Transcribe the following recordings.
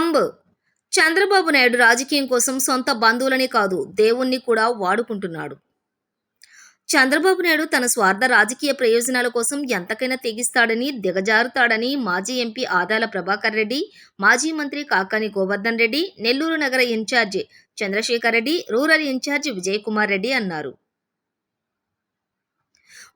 Thumb Chandrababu Naidu రాజకీయం కోసం సొంత బంధువులని కాదు దేవుణ్ణి కూడా వాడుకుంటున్నాడు. చంద్రబాబు నాయుడు తన స్వార్థ రాజకీయ ప్రయోజనాల కోసం ఎంతకైనా తెగిస్తాడని దిగజారుతాడని మాజీ ఎంపీ ఆదాల ప్రభాకర్ రెడ్డి మాజీ మంత్రి కాకాని గోవర్ధన్ రెడ్డి నెల్లూరు నగర incharge Chandrasekhar Reddy rural incharge Vijay Kumar Reddy అన్నారు.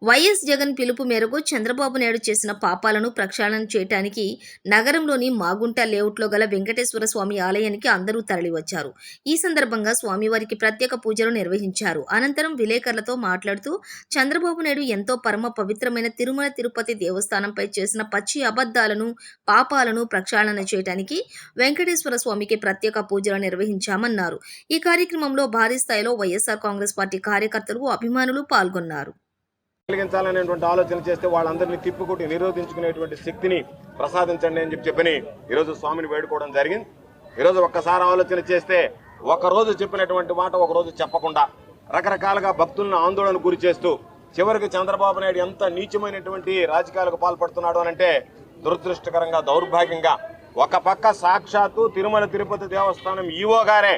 వైఎస్ జగన్ పిలుపు మేరకు చంద్రబాబు నాయుడు చేసిన పాపాలను ప్రక్షాళన చేయటానికి నగరంలోని మాగుంట లేఅవుట్లో గల వెంకటేశ్వర స్వామి ఆలయానికి అందరూ తరలివచ్చారు. ఈ సందర్భంగా స్వామివారికి ప్రత్యేక పూజలు నిర్వహించారు. అనంతరం విలేకరులతో మాట్లాడుతూ చంద్రబాబు నాయుడు ఎంతో పరమ పవిత్రమైన తిరుమల తిరుపతి దేవస్థానంపై చేసిన పచ్చి అబద్ధాలను పాపాలను ప్రక్షాళన చేయడానికి వెంకటేశ్వర స్వామికి ప్రత్యేక పూజలు నిర్వహించామన్నారు. ఈ కార్యక్రమంలో భారీ స్థాయిలో వైఎస్ఆర్ కాంగ్రెస్ పార్టీ కార్యకర్తలు అభిమానులు పాల్గొన్నారు. కలిగించాలనేటువంటి ఆలోచన చేస్తే వాళ్ళందరినీ తిప్పుకొట్టి నిరోధించుకునేటువంటి శక్తిని ప్రసాదించండి అని చెప్పి చెప్పని ఈరోజు స్వామిని వేడుకోవడం జరిగింది. ఈరోజు ఒక్కసారి ఆలోచన చేస్తే ఒకరోజు చెప్పినటువంటి మాట ఒకరోజు చెప్పకుండా రకరకాలుగా భక్తులను ఆందోళన గురి చేస్తూ చివరికి చంద్రబాబు నాయుడు ఎంత నీచమైనటువంటి రాజకీయాలకు పాల్పడుతున్నాడు అంటే దురదృష్టకరంగా దౌర్భాగ్యంగా ఒక పక్క సాక్షాత్తు తిరుమల తిరుపతి దేవస్థానం ఈవో గారే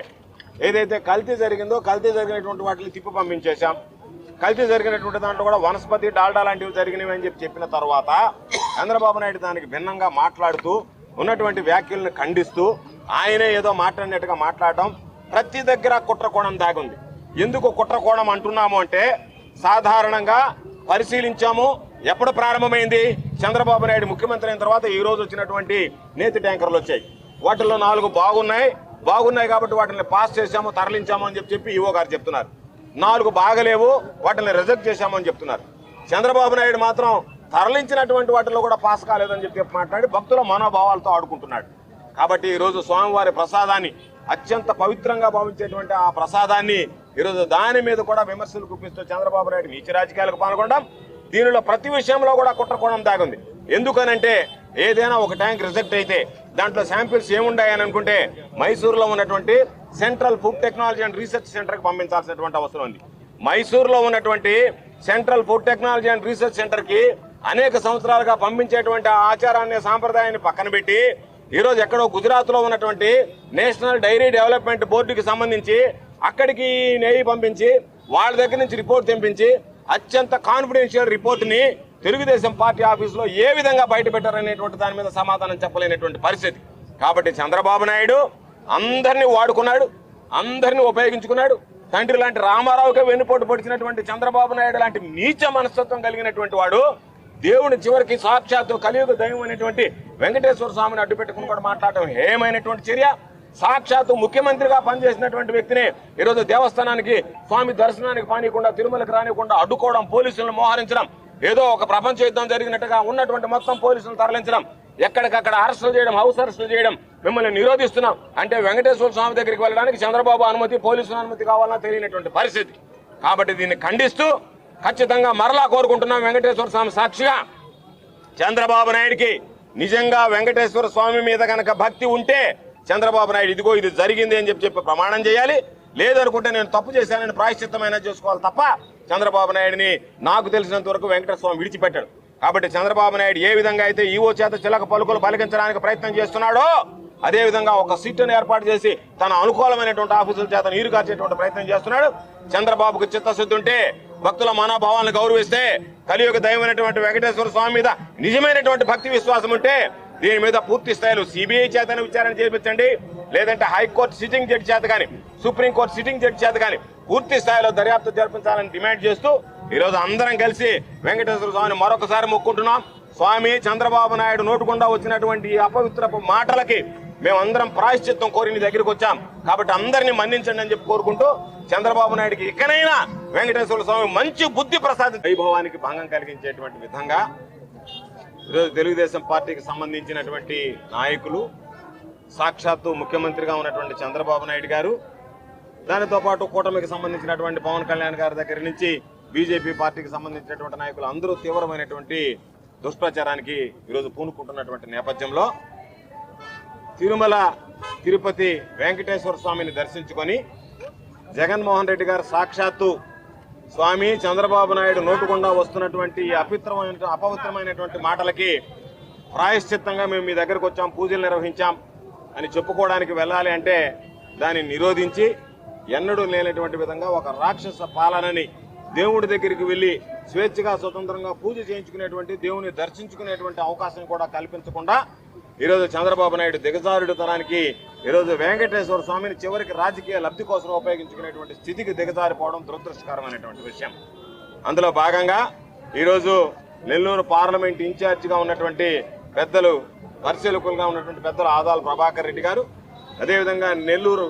ఏదైతే కల్తీ జరిగిందో కల్తీ జరిగినటువంటి వాటిని తిప్పి పంపించేశాం. కల్తీ జరిగినటువంటి దాంట్లో కూడా వనస్పతి డాల్డా లాంటివి జరిగినవి అని చెప్పి చెప్పిన తర్వాత చంద్రబాబు నాయుడు దానికి భిన్నంగా మాట్లాడుతూ ఉన్నటువంటి వ్యాఖ్యలను ఖండిస్తూ ఆయనే ఏదో మాట్లాడినట్టుగా మాట్లాడడం ప్రతి దగ్గర కుట్రకోణం దాగుంది. ఎందుకు కుట్రకోణం అంటున్నాము అంటే సాధారణంగా పరిశీలించాము ఎప్పుడు ప్రారంభమైంది? చంద్రబాబు నాయుడు ముఖ్యమంత్రి అయిన తర్వాత ఈ రోజు వచ్చినటువంటి నేతి ట్యాంకర్లు వచ్చాయి. వాటిల్లో నాలుగు బాగున్నాయి. బాగున్నాయి కాబట్టి వాటిని పాస్ చేశాము తరలించాము అని చెప్పి చెప్పి ఈవో గారు చెప్తున్నారు. నాలుగు బాగలేవు వాటిని రిజెక్ట్ చేశామని చెప్తున్నారు. చంద్రబాబు నాయుడు మాత్రం తరలించినటువంటి వాటిలో కూడా పాస్ కాలేదని చెప్పి మాట్లాడి భక్తుల మనోభావాలతో ఆడుకుంటున్నాడు. కాబట్టి ఈరోజు స్వామివారి ప్రసాదాన్ని అత్యంత పవిత్రంగా భావించేటువంటి ఆ ప్రసాదాన్ని ఈరోజు దాని మీద కూడా విమర్శలు గుప్పిస్తూ చంద్రబాబు నాయుడు నీచ రాజకీయాలకు పాల్గొనడం దీనిలో ప్రతి విషయంలో కూడా కుట్రకోణం దాగుంది. ఎందుకనంటే ఏదైనా ఒక ట్యాంక్ రిజెక్ట్ అయితే దాంట్లో శాంపిల్స్ ఏముండాయని అనుకుంటే మైసూరులో ఉన్నటువంటి central food technology and research సెంటర్కి పంపించాల్సినటువంటి అవసరం ఉంది. మైసూరులో ఉన్నటువంటి central food technology and research సెంటర్కి అనేక సంవత్సరాలుగా పంపించేటువంటి ఆచారాన్ని సాంప్రదాయాన్ని పక్కన పెట్టి ఈరోజు ఎక్కడో గుజరాత్లో ఉన్నటువంటి నేషనల్ డైరీ డెవలప్మెంట్ బోర్డుకి సంబంధించి అక్కడికి నెయ్యి పంపించి వాళ్ళ దగ్గర నుంచి రిపోర్ట్ తెంపించి అత్యంత కాన్ఫిడెన్షియల్ రిపోర్ట్ని తెలుగుదేశం పార్టీ ఆఫీసులో ఏ విధంగా బయట పెట్టారనేటువంటి దాని మీద సమాధానం చెప్పలేనటువంటి పరిస్థితి. కాబట్టి చంద్రబాబు నాయుడు అందరినీ వాడుకున్నాడు అందరినీ ఉపయోగించుకున్నాడు. తండ్రి లాంటి రామారావుకే వెన్నుపోటు పొడిచినటువంటి చంద్రబాబు నాయుడు లాంటి నీచ మనస్తత్వం కలిగినటువంటి వాడు దేవుని చివరికి సాక్షాత్తు కలియుగ దైవం అనేటువంటి వెంకటేశ్వర స్వామిని అడ్డు పెట్టుకుని కూడా మాట్లాడటం ఏమైనటువంటి చర్య. సాక్షాత్తు ముఖ్యమంత్రిగా పనిచేసినటువంటి వ్యక్తిని ఈరోజు దేవస్థానానికి స్వామి దర్శనానికి పానీయకుండా తిరుమలకు రానికుండా అడ్డుకోవడం పోలీసులను మోహరించడం ఏదో ఒక ప్రపంచ యుద్ధం జరిగినట్టుగా ఉన్నటువంటి మొత్తం పోలీసులను తరలించడం ఎక్కడికక్కడ అరెస్టులు చేయడం హౌస్ అరెస్టులు చేయడం మిమ్మల్ని నిరోధిస్తున్నాం. అంటే వెంకటేశ్వర స్వామి దగ్గరికి వెళ్ళడానికి చంద్రబాబు అనుమతి పోలీసుల అనుమతి కావాలన్నా తెలియనటువంటి పరిస్థితి. కాబట్టి దీన్ని ఖండిస్తూ ఖచ్చితంగా మరలా కోరుకుంటున్నాం వెంకటేశ్వర స్వామి సాక్షిగా. చంద్రబాబు నాయుడికి నిజంగా వెంకటేశ్వర స్వామి మీద కనుక భక్తి ఉంటే చంద్రబాబు నాయుడు ఇదిగో ఇది జరిగింది అని చెప్పి చెప్పి ప్రమాణం చేయాలి. లేదనుకుంటే నేను తప్పు చేశానని ప్రాయశ్చిత్తమైన చేసుకోవాలి తప్ప చంద్రబాబు నాయుడిని నాకు తెలిసినంత వరకు వెంకటస్వామి స్వామి విడిచిపెట్టాడు. కాబట్టి చంద్రబాబు నాయుడు ఏ విధంగా అయితే ఈవో చేత చిలక పలుకులు పలికించడానికి ప్రయత్నం చేస్తున్నాడో అదే విధంగా ఒక సీటును ఏర్పాటు చేసి తన అనుకూలమైనటువంటి ఆఫీసుల చేత నీరు కార్చేటువంటి ప్రయత్నం చేస్తున్నాడు. చంద్రబాబుకు చిత్తశుద్ధి ఉంటే భక్తుల మనోభావాలను గౌరవిస్తే కలియుగ దైవమైనటువంటి వెంకటేశ్వర స్వామి మీద నిజమైనటువంటి భక్తి విశ్వాసం ఉంటే దీని మీద పూర్తి స్థాయిలో సిబిఐ చేతనే విచారణ చేపించండి. లేదంటే హైకోర్టు సిట్టింగ్ జడ్జి చేత కానీ సుప్రీంకోర్టు సిట్టింగ్ జడ్జి చేత కానీ పూర్తి స్థాయిలో దర్యాప్తు జరిపించాలని డిమాండ్ చేస్తూ ఈరోజు అందరం కలిసి వెంకటేశ్వర స్వామిని మరొకసారి మొక్కుంటున్నాం. స్వామి చంద్రబాబు నాయుడు నోటుకుండా వచ్చినటువంటి ఈ మాటలకి మేమందరం ప్రాయశ్చిత్తం కోరి నీ దగ్గరికి వచ్చాం. కాబట్టి అందరినీ మన్నించండి అని చెప్పి కోరుకుంటూ చంద్రబాబు నాయుడికి ఇకనైనా వెంకటేశ్వర స్వామి మంచి బుద్ధి ప్రసాద వైభవానికి భంగం కలిగించేటువంటి విధంగా ఈరోజు తెలుగుదేశం పార్టీకి సంబంధించినటువంటి నాయకులు సాక్షాత్తు ముఖ్యమంత్రిగా ఉన్నటువంటి చంద్రబాబు నాయుడు గారు దానితో పాటు కూటమికి సంబంధించినటువంటి పవన్ కళ్యాణ్ గారి దగ్గర నుంచి బీజేపీ పార్టీకి సంబంధించినటువంటి నాయకులు అందరూ తీవ్రమైనటువంటి దుష్ప్రచారానికి ఈరోజు పూనుకుంటున్నటువంటి నేపథ్యంలో తిరుమల తిరుపతి వెంకటేశ్వర స్వామిని దర్శించుకొని జగన్మోహన్ రెడ్డి గారు సాక్షాత్తు స్వామి చంద్రబాబు నాయుడు నోటుకుండా వస్తున్నటువంటి అపిత్రమైన అపవిత్రమైనటువంటి మాటలకి ప్రాయశ్చిత్తంగా మేము మీ దగ్గరకు వచ్చాం పూజలు నిర్వహించాం అని చెప్పుకోవడానికి వెళ్ళాలి అంటే దాన్ని నిరోధించి ఎన్నడూ లేనటువంటి విధంగా ఒక రాక్షస పాలనని దేవుడి దగ్గరికి వెళ్ళి స్వేచ్ఛగా స్వతంత్రంగా పూజ చేయించుకునేటువంటి దేవుని దర్శించుకునేటువంటి అవకాశం కూడా కల్పించకుండా ఈరోజు చంద్రబాబు నాయుడు దిగజారుడుతనానికి ఈరోజు వెంకటేశ్వర స్వామిని చివరికి రాజకీయ లబ్ధి కోసం ఉపయోగించుకునేటువంటి స్థితికి దిగజారిపోవడం దురదృష్టకరమైనటువంటి విషయం. అందులో భాగంగా ఈరోజు నెల్లూరు పార్లమెంట్ ఇన్ఛార్జిగా ఉన్నటువంటి పెద్దలు పరిశీలకులుగా ఉన్నటువంటి పెద్దలు ఆదాల ప్రభాకర్ రెడ్డి గారు అదేవిధంగా నెల్లూరు